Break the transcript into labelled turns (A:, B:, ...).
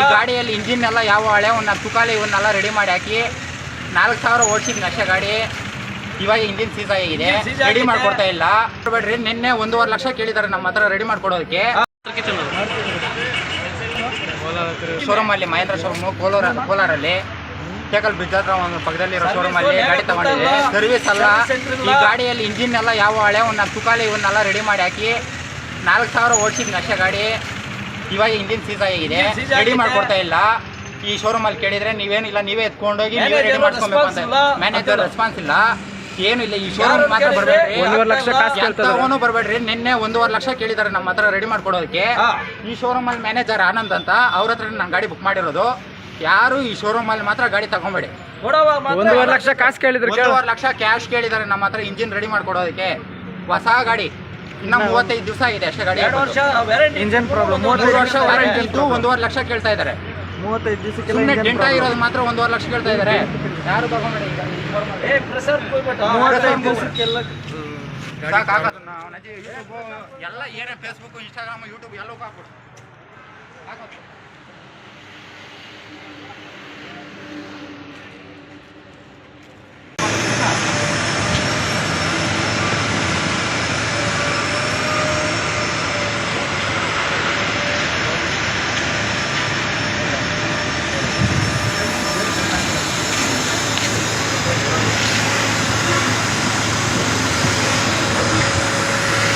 A: ಈ ಗಾಡಿಯಲ್ಲಿ ಇಂಜಿನ್ ಎಲ್ಲ ಯಾವ ಹಳೆ ಒಂದು ತುಕಾಲಿ ಇವನ್ನೆಲ್ಲ ರೆಡಿ ಮಾಡಿ ಹಾಕಿ ನಾಲ್ಕು ಸಾವಿರ ಓಡಿಸಿದ್ ನಶೆ ಗಾಡಿ. ಇವಾಗ ಇಂಜಿನ್ ಸೀಸ್ ಆಗಿದೆ. ರೆಡಿ. ಮಾಡ್ಕೊಡ್ತಾ ಇಲ್ಲ. ಬೇಡ್ರಿ ನಿನ್ನೆ ಒಂದೂವರೆ ಲಕ್ಷ ಕೇಳಿದ್ದಾರೆ ನಮ್ಮ ಹತ್ರ ರೆಡಿ ಮಾಡ್ಕೊಡೋದಕ್ಕೆ. ಶೋರೂಮ್ ಅಲ್ಲಿ ಮಹೇಂದ್ರ ಶೋರೂಮ್ ಕೋಲಾರ ಕೋಲಾರಲ್ಲಿ. ಟೇಕಲ್ ಬ್ರಿಡ್ಜ್ ಹತ್ರ ಒಂದು ಪಕ್ಕದಲ್ಲಿರೋ ಶೋರೂಮ್ ಅಲ್ಲಿ ಗಾಡಿ ತಗೊಂಡಿದೆ ಸರ್ವಿಸ್ ಅಲ್ಲ. ಈ ಗಾಡಿಯಲ್ಲಿ ಇಂಜಿನ್ ಎಲ್ಲ ಯಾವ ಹಳೆ ಒಂದು ತುಕಾಲಿ ಇವನ್ನೆಲ್ಲ ರೆಡಿ ಮಾಡಿ ಹಾಕಿ ನಾಲ್ಕು ಸಾವಿರ ಓಡಿಸಿದ್ ನಶ ಗಾಡಿ. ಇವಾಗ ಇಂಜಿನ್ ಸೀಸ್ ಆಗಿದೆ.
B: Engine seize
A: ರೆಡಿ
B: ಆಗಿದೆ.
A: ಮಾಡ್ಕೊಡ್ತಾ ಇಲ್ಲ. ಈ ಶೋರೂಮ್ ಅಲ್ಲಿ ಕೇಳಿದ್ರೆ ನೀವೇನಿಲ್ಲ ನೀವೇ ಎತ್ಕೊಂಡೋಗಿ ನೀವೇ ರೆಡಿ
B: Manager
A: ಮಾಡ್ಕೊಬೇಕು ಅಂತ
B: ಇಲ್ಲ.
A: ಮ್ಯಾನೇಜರ್ ರೆಸ್ಪಾನ್ಸ್ ಇಲ್ಲ. ಏನು ಇಲ್ಲ ಈ ಶೋರೂಮ್
B: ಯಾರು
A: ಮಾತ್ರ
B: ಕೇಳಿದ್ರೆ
A: ಬರ್ಬೇಡ್ರಿ.
B: ಒಂದೂವರೆ ಲಕ್ಷ ಕಾಸು ಕೇಳ್ತಾರೆ.
A: ಎಂತವನು ಬರಬೇಡ್ರಿ. ನಿನ್ನೆ ಒಂದೂವರೆ ಲಕ್ಷ ಕೇಳಿದಾರೆ ನಮ್ಮ ಹತ್ರ ರೆಡಿ ಮಾಡ್ಕೊಡೋದಕ್ಕೆ.
B: ಹಾ.
A: ಈ ಶೋರೂಮ್ ಅಲ್ಲಿ ಮ್ಯಾನೇಜರ್ ಆನಂದ್ ಅಂತ ಅವ್ರ ಹತ್ರ ನಾನು ಗಾಡಿ ಬುಕ್ ಮಾಡಿರೋದು. ಯಾರು ಈ ಶೋರೂಮ್ ಅಲ್ಲಿ ಮಾತ್ರ ಗಾಡಿ ತಗೊಂಬೇಡಿ.
B: ಕೊಡವ ಮಾತ್ರ.
C: ಒಂದೂವರೆ ಲಕ್ಷ ಕಾಸು ಕೇಳಿದ್ರು ಕೇಳು.
A: ಒಂದೂವರೆ ಲಕ್ಷ ಕ್ಯಾಶ್ ಕೇಳಿದಾರೆ ನಮ್ಮ ಹತ್ರ ಇಂಜಿನ್ ರೆಡಿ ಮಾಡ್ಕೊಡೋದಕ್ಕೆ. ಹೊಸ ಗಾಡಿ. ಇನ್ನ ಮೂವತ್ತೈದು ದಿವಸ ಇದೆ ಅಷ್ಟೇ ಗಾಡಿ
B: ಎರಡು ವರ್ಷ ವ್ಯಾರಂಟಿ
C: ಪ್ರಾಬ್ಲಮ್
A: ಮೂರು ವರ್ಷ ವಾರಂಟಿ ಇದ್ದು ಒಂದೂವರೆ ಲಕ್ಷ ಕೇಳ್ತಾ ಇದ್ದಾರೆ.
C: ಮೂವತ್ತೈದು
A: ಸುಮ್ಮನೆ ಡೆಂಟ ಇರೋದು ಮಾತ್ರ ಒಂದೂವರೆ ಲಕ್ಷ ಕೇಳ್ತಾ ಇದ್ದಾರೆ. ಯಾರು ತಗೊಂಬೇಡಿ ಎಲ್ಲ ಏನೇ ಫೇಸ್ಬುಕ್ ಇನ್ಸ್ಟಾಗ್ರಾಮ್ ಯೂಟ್ಯೂಬ್ ಎಲ್ಲವೂ ಹಾಕ್ಬಿಡು. ಹಾಕೋದು